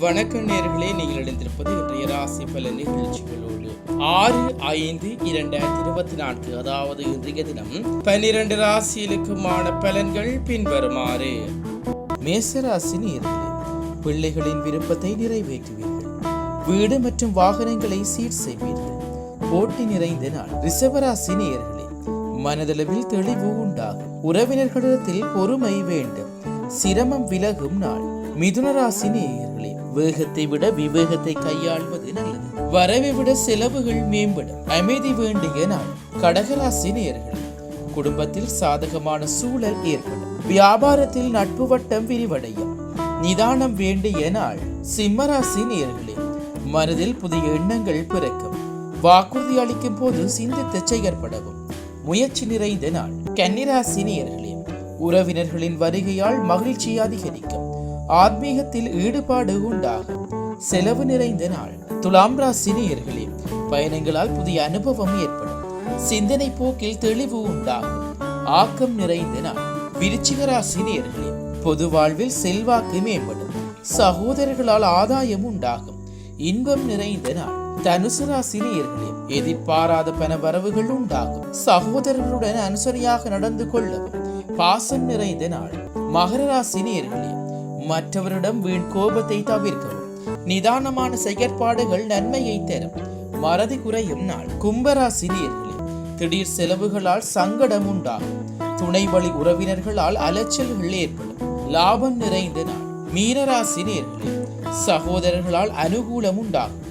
வணக்க நேர்களே நீங்கள் இணைந்திருப்பது இன்றைய ராசி பல நிகழ்ச்சிகளோடு ஆறு ஐந்து இரண்டாயிரத்தி இருபத்தி நான்கு அதாவது இன்றைய தினம் பன்னிரண்டு ராசிகளுக்குமான பலன்கள் பின்வருமாறு. மேசராசி நேர்களே பிள்ளைகளின் விருப்பத்தை நிறைவேற்றுவீர்கள். வீடு மற்றும் வாகனங்களை சீர் செய்வீர்கள். போட்டி நிறைந்த நாள் ரிசவராசி நேர்களே மனதளவில் தெளிவு உண்டாகும். உறவினர்களிடத்தில் பொறுமை வேண்டும். சிரமம் விலகும் நாள். மிதுன ராசி நேயர்களே வேகத்தை விட விவேகத்தை கையாள்வது நல்லது. வரவை விட செலவுகள் மேம்படும் அமைதி வேண்டிய நாள். கடகராசி நேர்கள் குடும்பத்தில் சாதகமான சூழல் ஏற்படும். வியாபாரத்தில் நட்பு வட்டம் விரிவடையும். நிதானம் வேண்டிய நாள். சிம்மராசி நேர்களே மனதில் புதிய எண்ணங்கள் பிறக்கும். வாக்குறுதி அளிக்கும் போது சிந்தித்து செயற்படவும். முயற்சி நிறைந்த நாள். கன்னிராசி நேர்களே உறவினர்களின் வருகையால் மகிழ்ச்சி அதிகரிக்கும். ஆத்மீகத்தில் ஈடுபாடு உண்டாகும். செலவு நிறைந்த நாள். துலாம் ராசி பயணங்களால் புதிய அனுபவம் ஏற்படும். சிந்தனை போக்கில் தெளிவு உண்டாகும். ஆக்கம் நிறைந்த நாள். விருச்சிக ராசி பொது வாழ்வில் செல்வாக்கு மேம்படும். சகோதரர்களால் ஆதாயம் உண்டாகும். இன்பம் நிறைந்த நாள். தனுசு ராசி எதிர்பாராத பண வரவுகள் உண்டாகும். சகோதரர்களுடன் அனுசரியாக நடந்து கொள்ளவும். பாசம் நிறைந்த நாள். மகர ராசி மற்றவரிடம் வீண் கோபத்தை தவிர்க்கவும். நிதானமான செயற்பாடுகள் நன்மையை தரும். மறதி குறையும் நாள். கும்பராசினியர்களே திடீர் செலவுகளால் சங்கடம் உண்டாகும். துணை வழி உறவினர்களால் அலைச்சல்கள் ஏற்படும். லாபம் நிறைந்த நாள். மீனராசினியர்களே சகோதரர்களால் அனுகூலம் உண்டாகும்.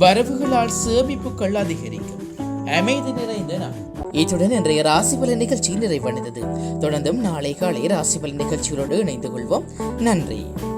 வரவுகளால் சேமிப்புகள் அதிகரிக்கும். அமைதி நிறைந்த நாள். இத்துடன் இன்றைய ராசிபலன் நிகழ்ச்சி நிறைவடைந்தது. தொடர்ந்தும் நாளை காலை ராசிபலன் நிகழ்ச்சிகளோடு இணைந்து கொள்வோம். நன்றி.